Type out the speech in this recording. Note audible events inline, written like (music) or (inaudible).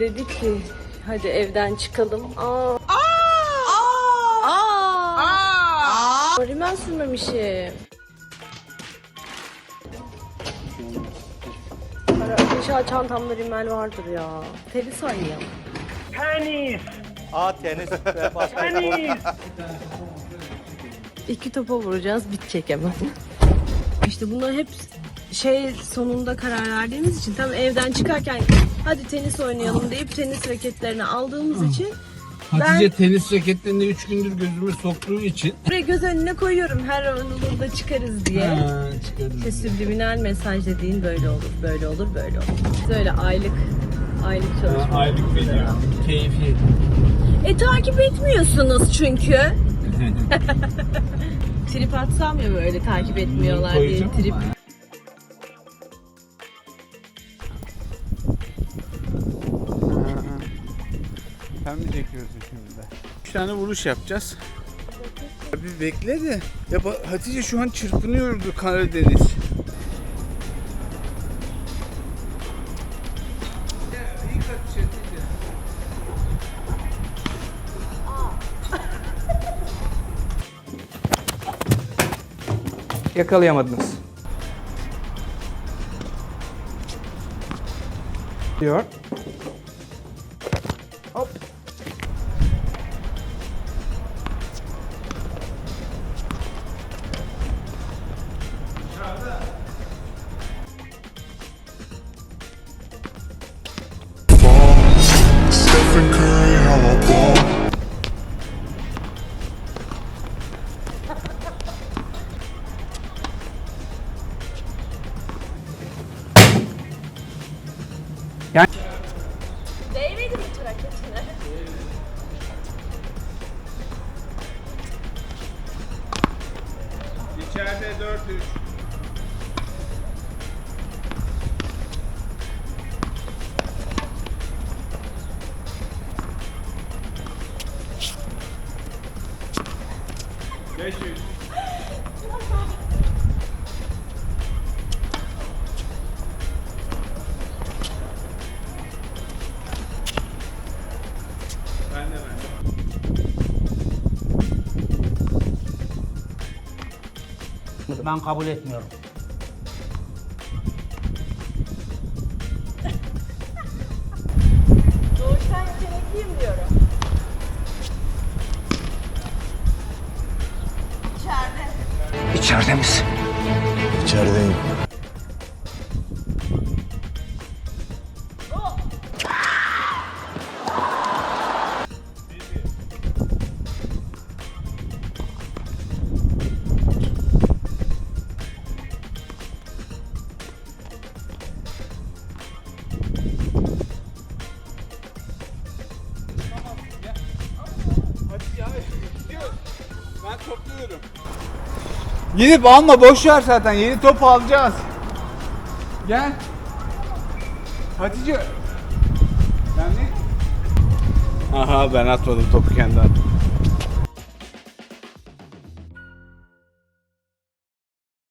dedik ki hadi evden çıkalım. Aa. Aa. Aa. Rimel sürmemişim. Para- İnşallah çantamda rimel vardır ya. Tenis oynayalım. Tenis. Aa tenis basketbol. Tenis. İki topa vuracağız bitecek hemen. İşte bunlar hep şey sonunda karar verdiğimiz için tam evden çıkarken hadi tenis oynayalım deyip tenis raketlerini aldığımız için Hatice tenis raketlerini 3 gündür gözüme soktuğu için buraya göz önüne koyuyorum her an olur da çıkarız diye. ha, çıkardım. İşte subliminal mesaj dediğin böyle olur, böyle olur, böyle olur. Böyle aylık aylık Ha, çalışma. Aylık veriyor. Keyfi. E takip etmiyorsunuz çünkü. (laughs) trip atsam ya böyle takip etmiyorlar diye Koyacağım. trip. Sen mi çekiyorsun şimdi de? 3 tane vuruş yapacağız. Bir bekle de. Ya Hatice şu an çırpınıyordu Karadeniz. Yakalayamadınız. Diyor. Hop. Stephen Curry, how I? İçeride 4-3. Ben kabul etmiyorum. İçeride. Misin? İçerideyim. Hadi ya gidiyoruz. Ben topluyorum. Gidip alma boş ver zaten yeni top alacağız. Gel. Hatice. Ben ne? Aha ben atmadım topu kendi attım.